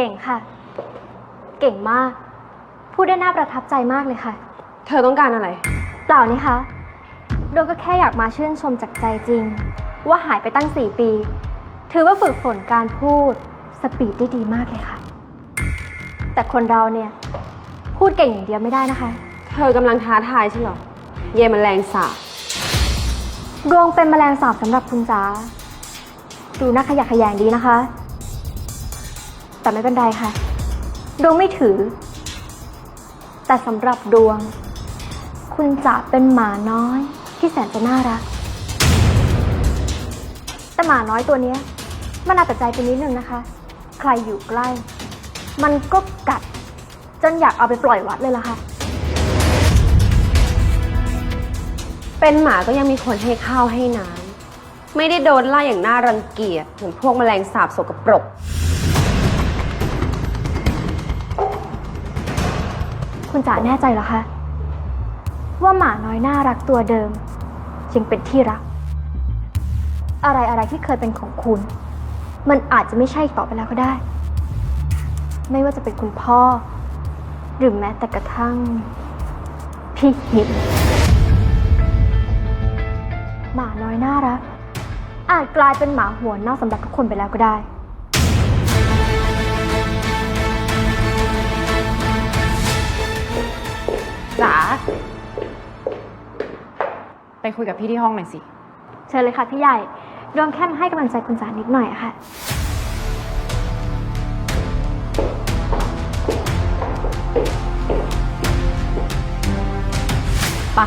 เก่งค่ะ เก่งมาก พูดได้น่าประทับใจมากเลยค่ะ เธอต้องการอะไร เปล่านี่คะโดยก็แค่อยากมาชื่นชมจากใจจริง ว่าหายไปตั้ง4ปี ถือว่าฝึกฝนการพูดสปีดได้ดีมากเลยค่ะ แต่คนเราเนี่ย พูดเก่งอย่างเดียวไม่ได้นะคะ เธอกำลังท้าทายใช่เหรอ เย่มันแรงสาบดวงเป็นแมลงสาบสำหรับคุณจ๋าดูน่าขยะแขยงดีนะคะ แต่ไม่เป็นไรค่ะ ดวงไม่ถือ แต่สำหรับดวง คุณจ๋าเป็นหมาน้อยที่แสนจะน่ารัก แต่หมาน้อยตัวเนี้ย มันอาจจะใจไปนิดนึงนะคะ ใครอยู่ใกล้ มันก็กัด จนอยากเอาไปปล่อยวัดเลยล่ะค่ะ เป็นหมาก็ยังมีคนให้ข้าวให้น้ำไม่ได้โดนไล่อย่างน่ารังเกียจเหมือนพวกแมลงสาบสกปรก คุณจ๋าแน่ใจเหรอคะ ว่าหมาน้อยน่ารักตัวเดิม ยังเป็นที่รัก อะไรอะไรที่เคยเป็นของคุณ มันอาจจะไม่ใช่อีกต่อไปแล้วก็ได้ ไม่ว่าจะเป็นคุณพ่อ หรือแม้แต่กระทั่ง พี่หินหมาน้อยน่ารักอาจกลายเป็นหมาหัวเน่าสำหรับทุกคนไปแล้วก็ได้ ไปคุยกับพี่ที่ห้องหน่อยสิ เชิญเลยค่ะพี่ใหญ่รวมแค่มาให้กำลังใจคุณจ๋านิดหน่อยอะค่ะปะ